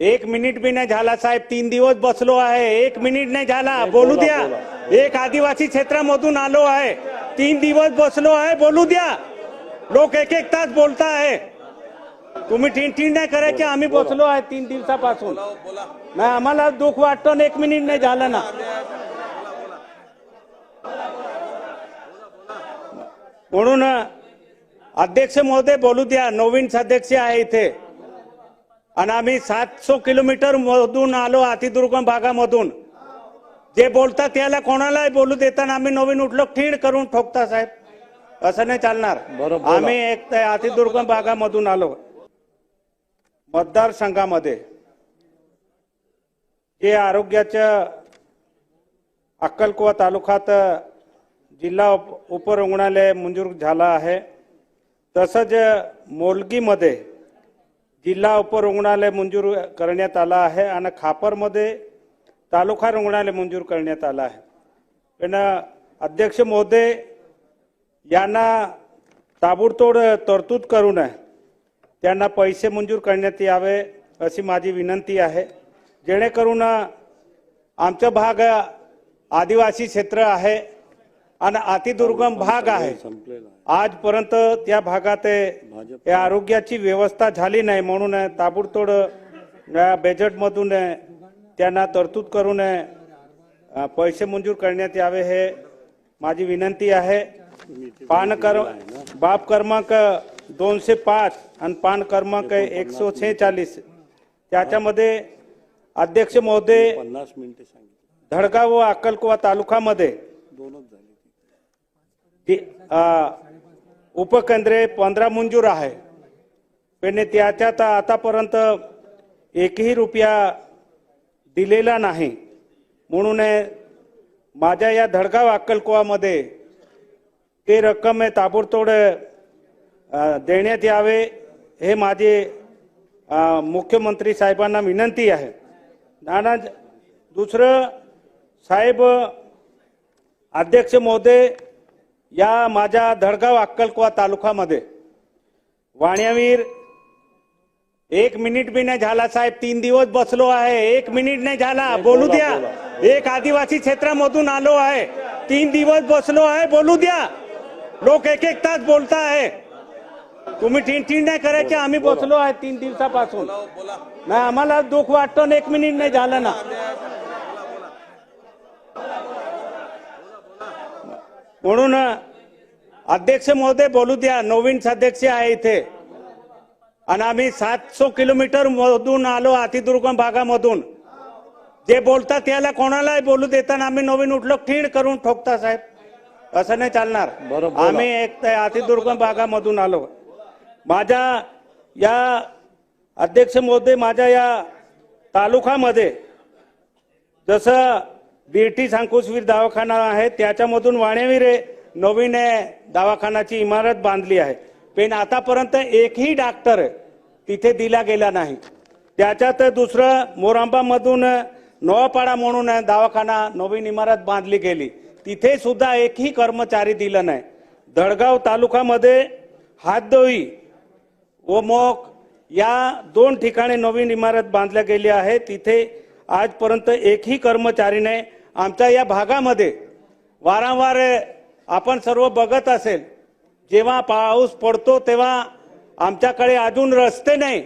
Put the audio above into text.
एक मिनिट भी नाही झाला साहेब तीन दिवस बसलो आहे. एक मिनिट नाही झाला बोलू द्या. एक आदिवासी क्षेत्रामधून आलो आहे. तीन दिवस बसलो आहे बोलू द्या. लोक एक एक तास बोलता आहे. तुम्ही ठीण ठीण नाही करायचे आम्ही बसलो आहे तीन दिवसापासून. नाही आम्हाला दुःख वाटतं एक मिनिट नाही झालं ना. म्हणून अध्यक्ष महोदय बोलू द्या. नवीन सदस्य आहे इथे. आणि आम्ही सातशे किलोमीटर मधून आलो अतिदुर्गम भागामधून. जे बोलतात त्याला कोणालाही बोलू देताना आम्ही नवीन उठलो ठीड करून ठोकता साहेब. असं नाही चालणार. बरं, बोला. आम्ही एक अतिदुर्गम भागामधून आलो. मतदारसंघामध्ये जे आरोग्याच्या अक्कलकुवा तालुक्यात जिल्हा उप उपरुग्णालय मंजूर झाला आहे. तसंच मोलगीमध्ये जिल्हा उपरुग्णालय मंजूर करण्यात आला आहे आणि खापरमध्ये तालुका रुग्णालय मंजूर करण्यात आलं आहे. पण अध्यक्ष महोदय यांना ताबडतोड तरतूद करून त्यांना पैसे मंजूर करण्यात यावे अशी माझी विनंती आहे. जेणेकरून आमचा भाग आदिवासी क्षेत्र आहे. आणि अतिदुर्गम भाग आहे. आजपर्यंत त्या भागात या आरोग्याची व्यवस्था झाली नाही म्हणून ताबडतोड बजेटमधून त्यांना तरतूद करून पैसे मंजूर करण्यात यावे हे माझी विनंती आहे. पान कर बाब क्रमांक दोनशे पाच आणि पान क्रमांक एकशे छेचाळीस त्याच्यामध्ये अध्यक्ष महोदय पन्नास मिनिटे सांगितले. धडगाव व अक्कलकुवा तालुक्यामध्ये दोनच झाले ती- अ, उपकेंद्रे पंधरा मंजूर आहे. पण त्याच्यात आतापर्यंत एकही रुपया दिलेला नाही. म्हणून माझ्या या धडगाव अक्कलकुवामध्ये ते रक्कम ताबडतोड देण्यात यावे हे माझे मुख्यमंत्री साहेबांना विनंती आहे. नाना दुसरं साहेब अध्यक्ष महोदय या माझ्या धडगाव अक्कलकुवा तालुक्यामध्ये वाण्यावीर एक मिनिट भी नाही झाला साहेब तीन दिवस बसलो आहे. एक मिनिट नाही झाला बोलू द्या. एक आदिवासी क्षेत्रामधून आलो आहे. तीन दिवस बसलो आहे बोलू द्या. लोक एक एक तास बोलता आहे तुम्ही ठीण ठीण नाही करायचे आम्ही बसलो आहे तीन दिवसापासून. नाही आम्हाला दुःख वाटतं एक मिनिट नाही झालं ना. म्हणून अध्यक्ष महोदय बोलू द्या नवीन सदस्य आहे इथे. आणि आम्ही सातशे किलोमीटर मधून आलो अतिदुर्गम भागामधून. जे बोलतात त्याला कोणालाही बोलू देताना आम्ही नवीन उठलो ठीड करून ठोकता साहेब. असं नाही चालणार. बरं, बोला. आम्ही एक अतिदुर्गम भागामधून आलो. माझ्या या अध्यक्ष महोदय माझ्या या तालुक्यामध्ये जसं बीटी सांकुसवीर दवाखाना आहे. त्याच्यामधून वाणेवीर नवीन दवाखानाची इमारत बांधली आहे. पण आतापर्यंत एकही डॉक्टर तिथे दिला गेला नाही. त्याच्यात दुसरं मोरांबामधून नवापाडा म्हणून दवाखाना नवीन इमारत बांधली गेली. तिथे सुद्धा एकही कर्मचारी दिला नाही. धडगाव तालुक्यामध्ये हातदोई व मोक या दोन ठिकाणी नवीन इमारत बांधल्या गेली आहे. तिथे आजपर्यंत एकही कर्मचारी नाही. आमच्या या भागामध्ये वारंवार आपण सर्व बघत असेल जेव्हा पाऊस पडतो तेव्हा आमच्याकडे अजून रस्ते नाही.